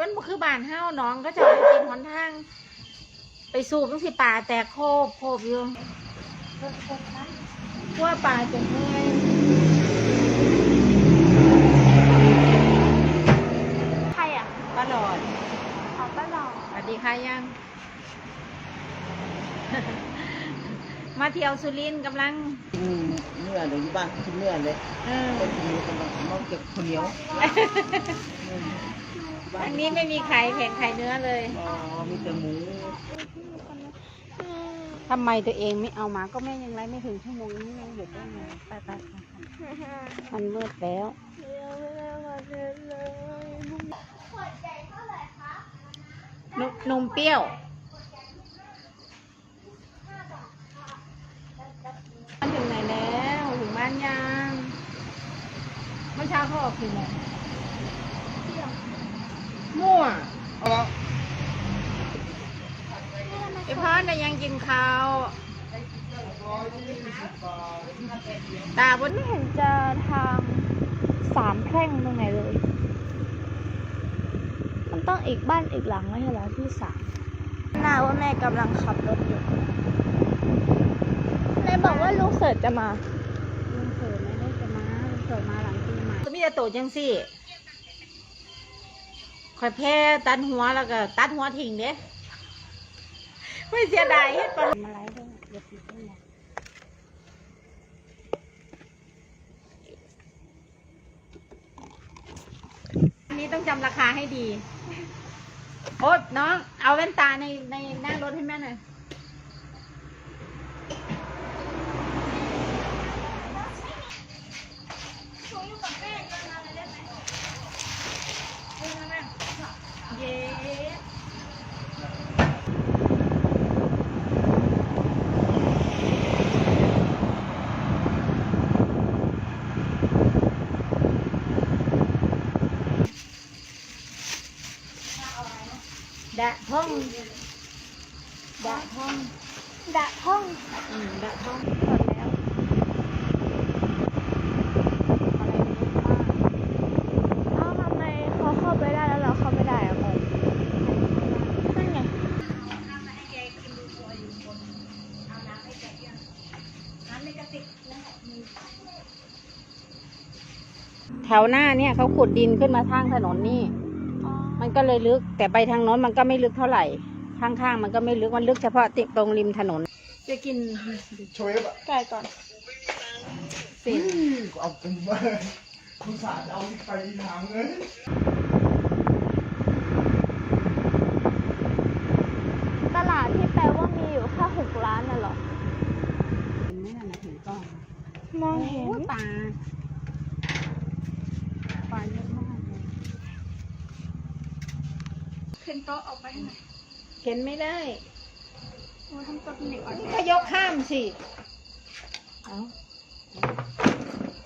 มันบ่คือบ้านเฮาน้องก็จะเอาไปกินหนทาง ไปสูบจังสิป่าแตกโคบโคบอยู่กลัว่าป่าจะเมื่อยใครอะป้าหลอดขอป้าหลอกสวัสดีค่ะยัง มาเที่ยวสุรินทร์กำลังกินเนื้อเลยที่บ้านกินเนื้อเลยเออก็กินกันแบบนอกจากข้าวเหนียว อันนี้ไม่มีไข่แข่งไข่เนื้อเลยอ๋อมีแต่หมูทำไมตัวเองไม่เอามาก็แม่ยังไรไม่ถึงชั่วโมงนี้ยังหยุดได้ไงไปไปไปมันมืดแล้ว นมนมเปรี้ยว มันถึงไหนแล้ว ถึงบ้านยัง เมื่อเช้าเขาออกกี่โมงมั่ว ไอพ่อน่ะยังกินข้าวตาบนไม่เห็นจะทางสามแพร่งตรงไหนเลย มันต้องอีกบ้านอีกหลังไม่ใช่เหรอที่สามน่าว่าแม่กำลังขับรถอยู่แม่บอกว่าลูกเสิร์ชจะมาลุงเขินไม่ได้จะมาลุงเขินมาหลังปีใหม่มีแต่โตจังสิคอยแพ้ตัดหัวแล้วก็ตัดหัวทิ้งเด้ ไม่เสียดายเฮ็ดปลามาไล่ด้วยเดี๋ยวปิดให้หมดอันนี้ต้องจำราคาให้ดี โอ๊ตน้อง เอาแว่นตาในในหน้ารถให้แม่หน่อย เย้ดะท่อง ดะท่องดะห้องอืมดะท่องหมดแล้วอะไรเนี่ยป้าเอ้าทำไมเขาเข้าไปได้แล้วเราเข้าไม่ได้อะงงนั่นไงแถวหน้าเนี่ยเขาขุดดินขึ้นมาทางถนนนี่อ๋อมันก็เลยลึกแต่ไปทางโน้นมันก็ไม่ลึกเท่าไหร่ ข้างๆ มันก็ไม่ลึก มันลึกเฉพาะติดตรงริมถนน จะกินโชยบะไก่ก่อนสินเอาเป็นว่าคุณสาดเอาที่ไปทางเลยตลาดที่แปลว่ามีอยู่แค่หกร้านน่ะเหรอเห็นไหมนั่นนะถึงกล้องมองเห็นโอ้ปลาปลาเยอะมากเลยขึ้นโต๊ะออกไปให้หน่อยเข็นไม่ได้โอ้ยทำตัวเป็นเด็กอ่อนแอก็ยกข้ามสิเอา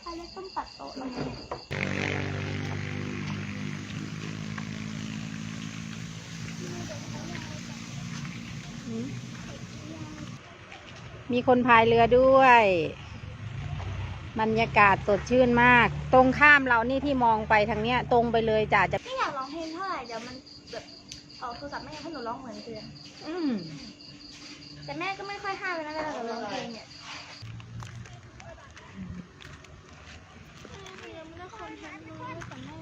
อะไรต้องตัดโต๊ะลงมามีคนพายเรือด้วย บรรยากาศสดชื่นมาก ตรงข้ามเรานี่ที่มองไปทางเนี้ย ตรงไปเลยจ้ะจะ ไม่อยากร้องเพลงเท่าไหร่เดี๋ยวมัน แบบเอาโทรศัพท์ไม่งั้นให้หนูร้องเหมือนเพื่อนอืมแต่แม่ก็ไม่ค่อยห้ามเลยนะเวลาหนูร้องเพลงเนี่ยยังไม่ได้คอนเทนต์เลยแต่แม่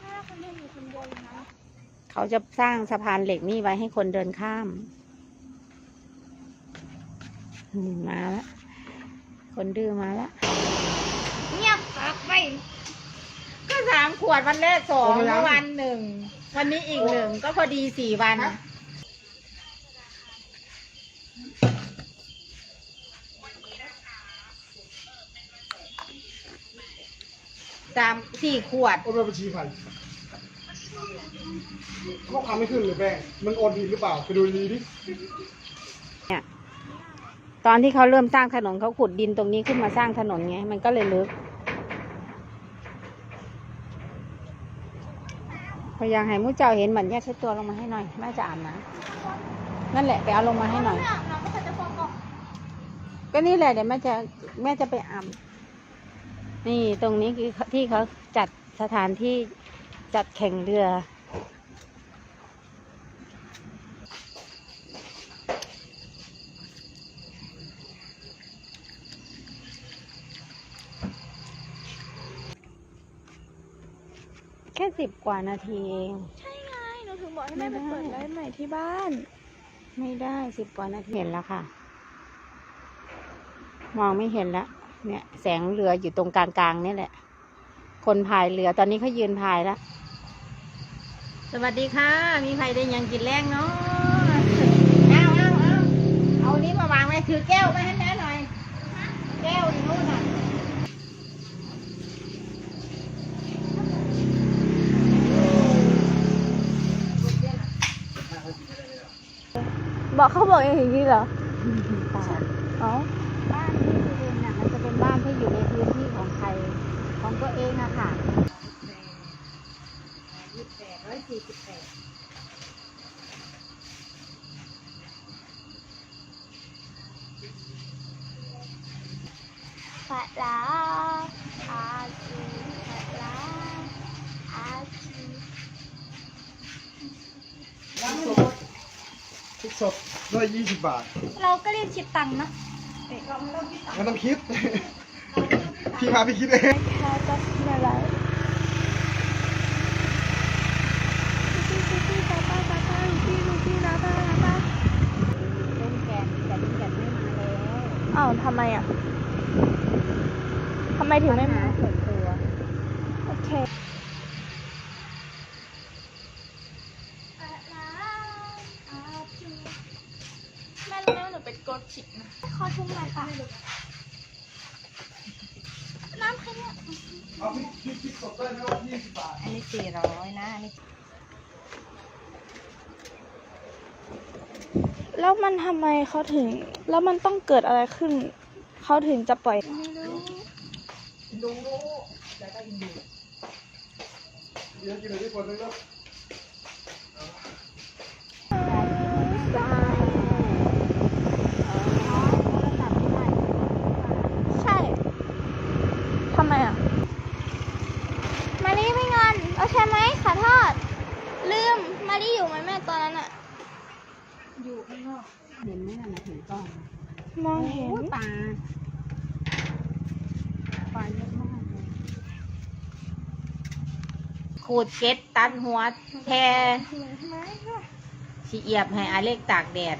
แม่คอนเทนต์อยู่คนเดียวเลยนะเขาจะสร้างสะพานเหล็กนี่ไว้ให้คนเดินข้ามอืมมาแล้วคนดื้อมาแล้วเงียบปักไป ก็สามขวดวันแรกสองเมื่อวันหนึ่ง วันนี้อีกหนึ่งก็พอดีสี่วันสามสี่ขวด โอนไปบัญชีใครข้อความไม่ขึ้นเลยแป้งมันโอนผิดหรือเปล่า ไปดูดีๆดิเนี่ยตอนที่เขาเริ่มสร้างถนนเขาขุดดินตรงนี้ขึ้นมาสร้างถนนไง มันก็เลยลึก พยายามให้มุ้เจ้าเห็นเหมือนแยกเช็ดตัวลงมาให้หน่อยแม่จะอาบน้ำนั่นแหละไปเอาลงมาให้หน่อยก็จะฟ้องออกก็นี่แหละเดี๋ยวแม่จะแม่จะไปอาบนี่ตรงนี้คือที่เขาจัดสถานที่จัดแข่งเรือ แค่สิบก ว่านาทีเอง ใช่ไงหนูถึงบอกให้แม่ไปไม่ได้เปิดไลฟ์ใหม่ที่บ้าน ไม่ได้สิบกว่านาทีเห็นแล้วค่ะ มองไม่เห็นแล้วเนี่ย แสงเรืออยู่ตรงกลางๆนี่แหละ คนพายเรือตอนนี้เขายืนพายแล้ว สวัสดีค่ะ มีใครได้ยังกินแรงเนาะเอาเอาเอาเอานี้มาวางไว้ถือแก้วไปให้แม่หน่อย แก้วอยู่นู่นน่ะ บอกเขาบอกอย่างนี้เหรอเปล่าอ๋อบ้านที่สุรินทร์น่ะมันจะเป็นบ้านที่อยู่ในพื้นที่ของใครของตัวเองอะค่ะยี่สิบแปดร้อยสี่สิบแปดฟะลาอาชีฟะลาอาชีพริกสด ด้วยยี่สิบบาทเราก็เรียกคิดตังค์นะมันต้องคิด พี่พาไปคิดเองแค่จะไม่ไรพี่พี่พี่ป้าป้าป้าป้าพี่ลูกพี่นะป้านะป้าเล่นแกนแต่ลุงแกนไม่มาแล้วอ้าวทำไมอะทำไมถึงไม่ปัญมาหาส่วนตัวโอเคแม่รู้ไหมว่าหนูเป็นกดฉิกนะขอทุ่ม หน่อยค่ะน้ำใครเนี่ยเอาพริกพริกพริกสดได้วยนะว่ายี่สิบบาทอันนี้สี่ร้อยนะอันนี้ แล้วมันทำไมเขาถึง แล้วมันต้องเกิดอะไรขึ้น เขาถึงจะปล่อยดูดูอยากได้กินดูเดี๋ยวกินอะไรที่คนนึงแล้ว ใช่ ทำไมอะ มารีไม่งอนโอเคไหมขอโทษ ลืม มารีอยู่ไหมแม่ตอนนั้นอะ อยู่ข้างนอก เห็นไหมน่ะนะเห็นกล้องมองเห็นโอ้ยปลาปลาเยอะมากเลยขูดเก็ดตัดหัวแทชีเอียบให้อาเล็กตากแดด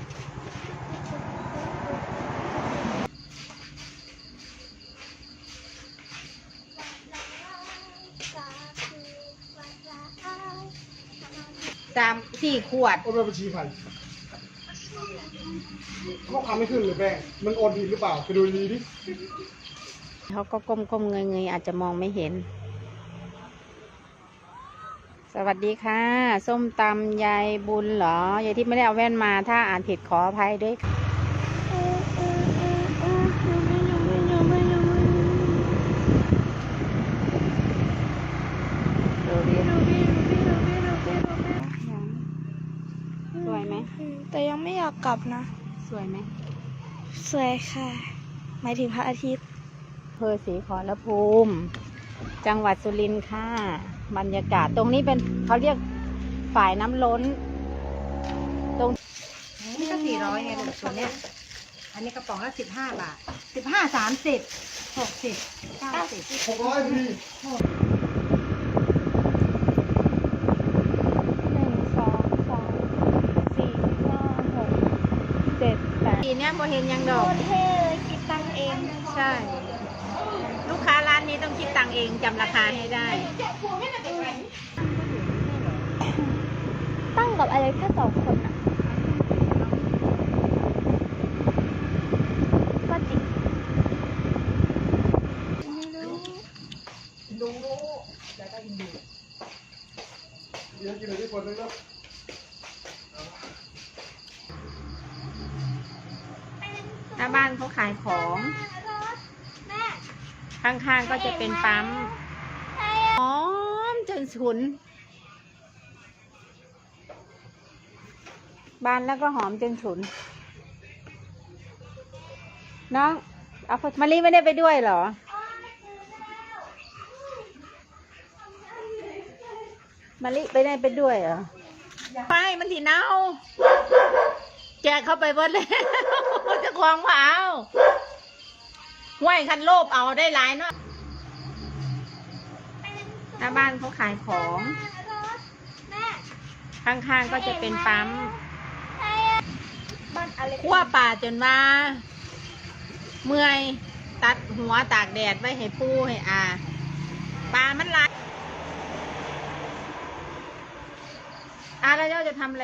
สามสี่ขวด โอนไปบัญชีใค รข้อความไม่ขึ้นหรือแม่มันโอนผิดหรือเปล่าไปดูดีดิเขาก็ก้มก้มเงยเงยๆอาจจะมองไม่เห็น สวัสดีค่ะ ส้มตำยายบุญเหรอ ยายที่ไม่ได้เอาแว่นมา ถ้าอ่านผิดขออภัยด้วยค่ะดูดิสวยไหม แต่ยังไม่อยากกลับนะ สวยไหม สวยค่ะ หมายถึงพระอาทิตย์อำเภอศรีขอรภูมิ จังหวัดสุรินทร์ค่ะ บรรยากาศตรงนี้เป็นเขาเรียกฝ่ายน้ำล้น ตรงนี่ก็สี่ร้อยไงลูกตัวเนี้ยอันนี้กระป๋องละสิบห้าบาทสิบห้าสามสิบหกสิบเก้าสิบหกร้อยพี่ หนึ่งสองสามสี่ห้าหกเจ็ดแปด ปีเนี้ยโบเห็นยังดโคอกตรเท่เลยคิดตังค์เองใช่ ลูกค้าร้านนี้ต้องคิดตังค์เองจำราคาให้ได้ ตั้งกับอะไรแค่สองคนอะก็จริง ดูดูอยากได้กินดูเดี๋ยวกินอะไรที่คนนึงแล้ว ห น้าบ้านเขาขายของ ข้างๆก็จะเป็นปั๊มหอมจนฉุน บานแล้วก็หอมจนฉุน น้องเอามารีไม่ได้ไปด้วยเหรอมาลิไปได้ไปด้วยเหรอ ไปมันถีเน่า แกเข้าไปเบิดเลยเจะควงว่าเอาห้วยคันโลบเอาได้หลายเนาะหน้าบ้านเขาขายของ ข้างๆก็จะเป็นปั๊มขั้วป่าจนว่า เมื่อยตัดหัวตากแดดไว้ให้ปูให้อาปลามันลายอาแล้วเจ้าจะทำอะไร